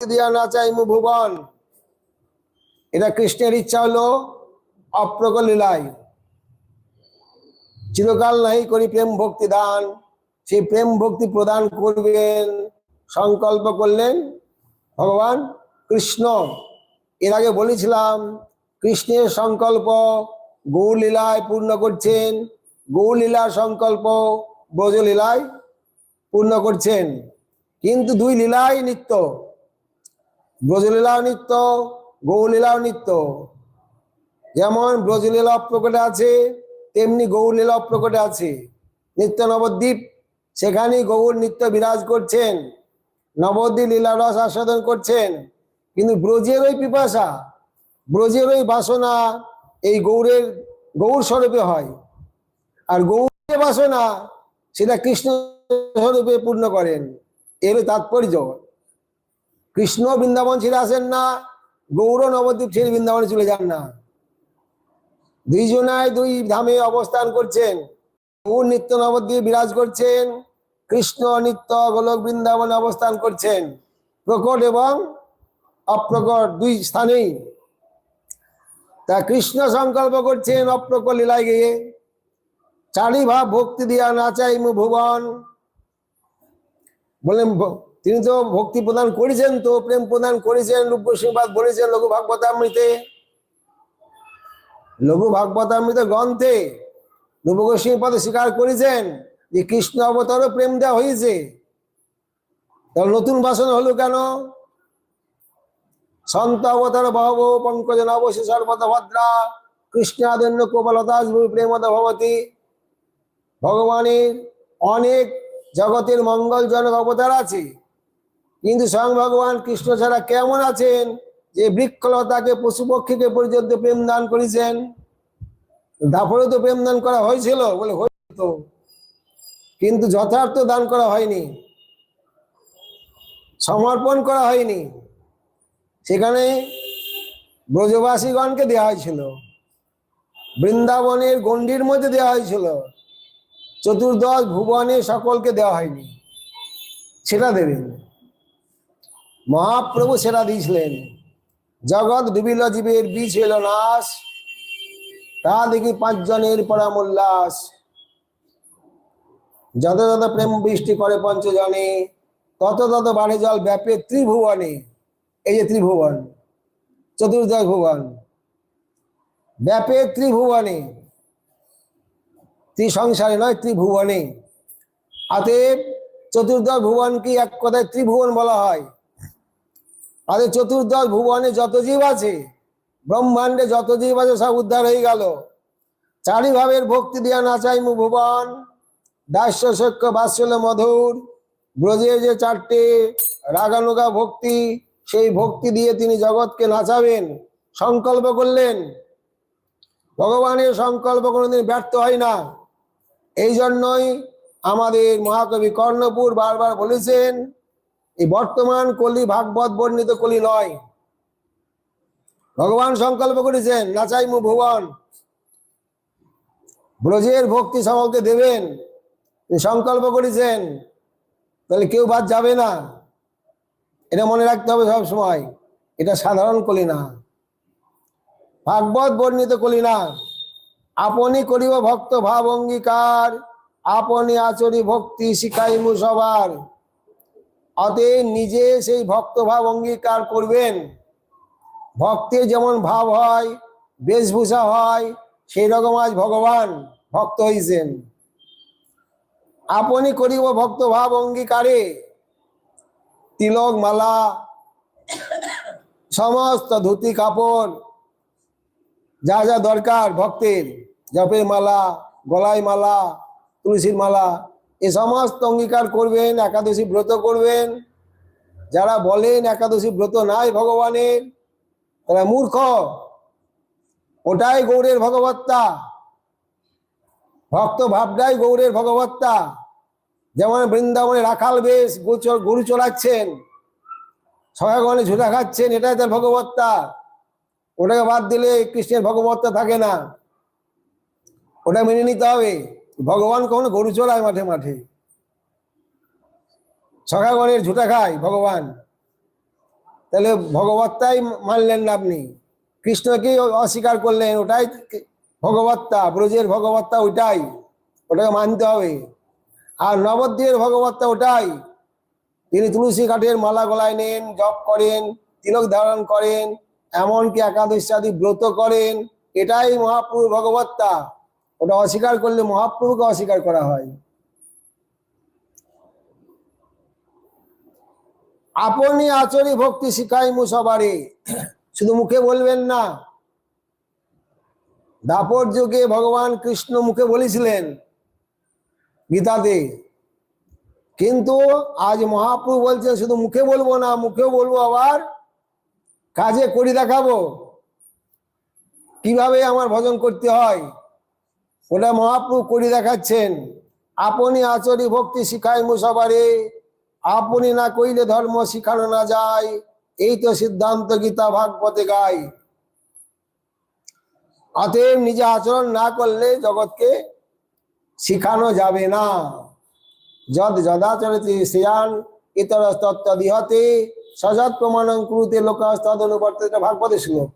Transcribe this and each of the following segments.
দিয়া না চাইমু ভুবন। এটা কৃষ্ণের ইচ্ছা হলো অপ্রকল লীলায়। চিরকাল নাই করি প্রেম ভক্তি দান। সেই প্রেম ভক্তি প্রদান করবেন, সংকল্প করলেন ভগবান কৃষ্ণ। এর আগে বলেছিলাম, কৃষ্ণের সংকল্প গৌলীলায় পূর্ণ করছেন গৌলীলার সংকল্প ব্রজলীলায় পূর্ণ করছেন। কিন্তু দুই লীলায় নিত্য। ব্রজলীলাও নিত্য, গৌলীলাও নিত্য। যেমন ব্রজলীলা প্রকটে আছে, তেমনি গৌরলীলা প্রকটে আছে। নিত্য নবদ্বীপ সেখানে গৌর নিত্য বিরাজ করছেন। নবদ্বীপ লীলা রস আস্বাদন করছেন। কিন্তু ব্রজের ওই পিপাসা, ব্রজের ওই বাসনা, এই গৌরের, গৌর স্বরূপে হয়। আর গৌরের বাসনা, সেটা কৃষ্ণ স্বরূপে পূর্ণ করেন। এর তাৎপর্য। কৃষ্ণ বৃন্দাবন ছেড়ে আসেন না, গৌর নবদ্বীপ ছেড়ে বৃন্দাবনে চলে যান না। দুইজনায় দুই ধামে অবস্থান করছেন। গৌর নিত্য নবদ্বীপ বিরাজ করছেন। কৃষ্ণ নিত্য গোলক বৃন্দাবনে অবস্থান করছেন। প্রকট এবং অপ্রকট দুই স্থানেই। তা কৃষ্ণ সংকল্প করছেন অপ্রকট লীলায় গিয়ে। চারি ভাব ভক্তি দিয়া না চাইমু ভুবন। বললেন তিনি তো ভক্তি প্রদান করেছেন তো, প্রেম প্রদান করেছেন রূপ সিংবাদ বলেছেন লঘু ভাগবতামৃতে। লঘু ভাগবতামৃত গ্রন্থে রূপ সিংপাদ স্বীকার করেছেন যে কৃষ্ণ অবতারও প্রেম দেওয়া হয়েছে। তাহলে নতুন বাসন হলো কেন? সন্ত অবতার বহব পঙ্কজ নবশী সর্বত ভদ্রা, কৃষ্ণাদন্য কোমলতাস প্রেমদ ভবতী। ভগবানের অনেক জগতের মঙ্গলজনক অবতার আছে। কিন্তু স্বয়ং ভগবান কৃষ্ণ ছাড়া কেমন আছেন? যে বৃক্ষলতাকে পশু পক্ষীকে পর্যন্ত প্রেম দান করেছেন। দাপরে তো প্রেম দান করা হয়েছিল বলে হয়তো কিন্তু যথার্থ দান করা হয়নি। সমর্পণ করা হয়নি। সেখানে ব্রজবাসীগণকে দেওয়া হয়েছিল। বৃন্দাবনের গণ্ডির মধ্যে দেওয়া হয়েছিল। চতুর্দশ ভুবনে সকলকে দেওয়া হয়নি। সেটা দেবেন। মহাপ্রভু সেটা দিয়েছিলেন। জগৎ ডুবিল জীবের বীজ হইল নাশ। তা দেখি পাঁচজনের পরামোল্লাস যত যত প্রেম বৃষ্টি করে পঞ্চজনে, তত তত বাড়ে জল ব্যাপে ত্রিভুবনে। এই যে ত্রিভুবন, চতুর্দশ ভুবন। ব্যাপে ত্রিভুবনে। ত্রিসংসারে নয়, ত্রিভুবনে। অতএব চতুর্দশ ভুবনকে এক কথায় ত্রিভুবন বলা হয়। আর চতুর্দশ ভুবনে যত জীব আছে, ব্রহ্মাণ্ডে যত জীব আছে সব উদ্ধার হয়ে গেল। চারি ভাবের ভক্তি দিয়া না চাইমু ভুবন। দাস্য, সক্য, বাৎসল্য, মধুর। ব্রজে যে চারটে রাগানুগা ভক্তি, সেই ভক্তি দিয়ে তিনি জগৎকে নাচাবেন, সংকল্প করলেন। ভগবানের সংকল্প কোনোদিন ব্যর্থ হয় না। এই জন্যই আমাদের মহাকবি কর্ণপুর বারবার বলেছেন এই বর্তমান কলি ভাগবত বর্ণিত কলি নয়। ভগবান সংকল্প করেছেন নাচাইমু ভুবন। ব্রজের ভক্তি সকলকে দেবেন। সংকল্প করেছেন, তাহলে কেউ বাদ যাবে না। এটা মনে রাখতে হবে সব সময়, এটা সাধারণ কলি না। ভাগবত বর্ণিত কলি না। আপনি করিব ভক্ত ভাব অঙ্গীকার, আপনি আচরি ভক্তি শিখাইমু সবার। অতএব নিজে সেই ভক্ত ভাব অঙ্গীকার করবেন। ভক্তের যেমন ভাব হয়, বেশভূষা হয় সেই রকম আজ ভগবান ভক্ত হইছেন। আপনি করিব ভক্ত ভাব অঙ্গীকারে। তিলক, মালা, সমস্ত ধুতি, কাপড়, যা যা দরকার ভক্তের। জপের মালা, গলায় মালা, তুলসীর মালা এ সমস্ত অঙ্গীকার করবেন, একাদশী ব্রত করবেন। যারা বলেন একাদশী ব্রত নাই ভগবানের, তারা মূর্খ। ওটাই গৌরের ভগবত্তা। ভক্ত ভাবটাই গৌরের ভগবত্তা। যেমন বৃন্দাবনে রাখাল বেশ গোচর গরু চড়াচ্ছেন সহাগণে ঝুলা খাচ্ছেন, এটাই তার ভগবত্তা। ওটাকে বাদ দিলে কৃষ্ণের ভগবত্তা থাকে না। ওটা মেনে নিতে হবে। ভগবান কখনো গরু চড়ায় মাঠে মাঠে। সখাগণের ঝুটা খায় ভগবান। তাহলে ভগবত্তাই মানলেন না আপনি। কৃষ্ণকেই অস্বীকার করলেন, ওটাই ভগবত্তা, ব্রজের ভগবত্তা ওইটাই, ওটাকে মানতে হবে। আর নবদ্বীপের ভগবত্তা ওটাই। তিনি তুলসী কাঠের মালা গলায় নেন জপ করেন, তিলক ধারণ করেন, এমনকি একাদশাদি ব্রত করেন, এটাই মহাপ্রভু ভগবত্তা। ওটা অস্বীকার করলে মহাপ্রভুকে অস্বীকার করা হয়। আপনি আচরি ভক্তি শিখাই মু সবারে। শুধু মুখে বলবেন না। দাপর যুগে ভগবান কৃষ্ণ মুখে বলেছিলেন গীতাতে, কিন্তু আজ মহাপ্রভু বলছেন, শুধু মুখে বলব না, মুখেও বলব আবার, কাজে করি দেখাবো। কীভাবে আমার ভজন করতে হয়? ওটা মহাপ্রভু করি দেখাচ্ছেন। আপনি আচরি ভক্তি শিখায় মুসবারে আপনি না কইলে ধর্ম শিখানো না যায়। এই তো সিদ্ধান্ত গীতা ভাগবতে গায় অতএব নিজে আচরণ না করলে জগৎকে শিখানো যাবে না। যদ যদাচরতি শ্রেয়ান ইতর তত্ত্বদিহতে সজাত প্রমাণ কুরুতে লোকাস্তদ অনুবর্তে এটা ভাগবতে শ্লোক।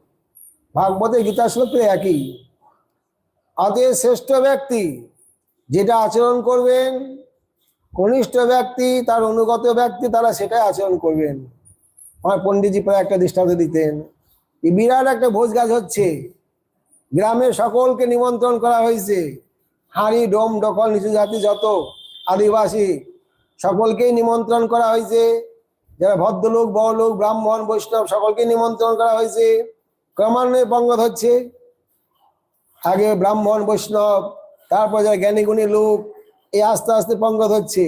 ভাগবতে গীতা শ্লোক একই। অতএব শ্রেষ্ঠ ব্যক্তি যেটা আচরণ করবেন, কনিষ্ঠ ব্যক্তি, তার অনুগত ব্যক্তি তারা সেটাই আচরণ করবেন। আমার পণ্ডিতজি প্রায় একটা দৃষ্টান্ত দিতেন এই বিরাট একটা ভোজ গাছ হচ্ছে, গ্রামের সকলকে নিমন্ত্রণ করা হয়েছে। হাঁড়ি, ডোম, ডকল, নিচু জাতি যত আদিবাসী, সকলকেই নিমন্ত্রণ করা হয়েছে। যারা ভদ্রলোক, বড়লোক, ব্রাহ্মণ, বৈষ্ণব সকলকে নিমন্ত্রণ করা হয়েছে। ক্রমান্বয়ে পঙ্গত হচ্ছে। আগে ব্রাহ্মণ, বৈষ্ণব, তারপর যারা জ্ঞানীগুণী লোক, এই আস্তে আস্তে পঙ্গত হচ্ছে।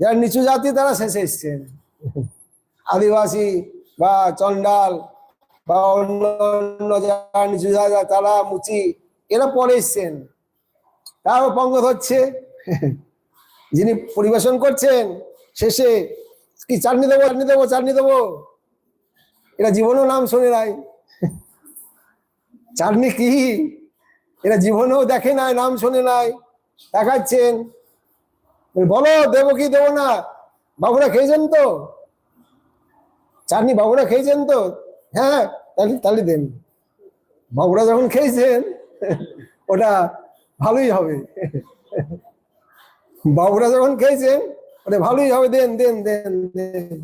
যারা নিচু জাতি, তারা শেষে এসছেন আদিবাসী বা চন্ডাল বা অন্য যারা নিচু জায়গা তারা মুচি, এরা পরে এসছেন। তারও পঙ্গত হচ্ছে। যিনি পরিবেশন করছেন, শেষে কি চাটনি দেবো চাটনি দেবো চাটনি দেবো? এটা জীবনেও নাম শুনে নাই। চাটনি কি? এরা জীবনেও দেখে নাই, নাম শুনে নাই, দেখাচ্ছেন। বলো দেবো কি, দেবো না, বাবুরা খেয়েছেন তো? চাটনি বাবুরা খেয়েছেন তো? হ্যাঁ তাহলে তাহলে দেন। বাবুরা যখন খেয়েছেন, ওটা ভালোই হবে। বাবুরা যখন খেয়েছেন, ওটা ভালোই হবে, দেন দেন দেন দেন।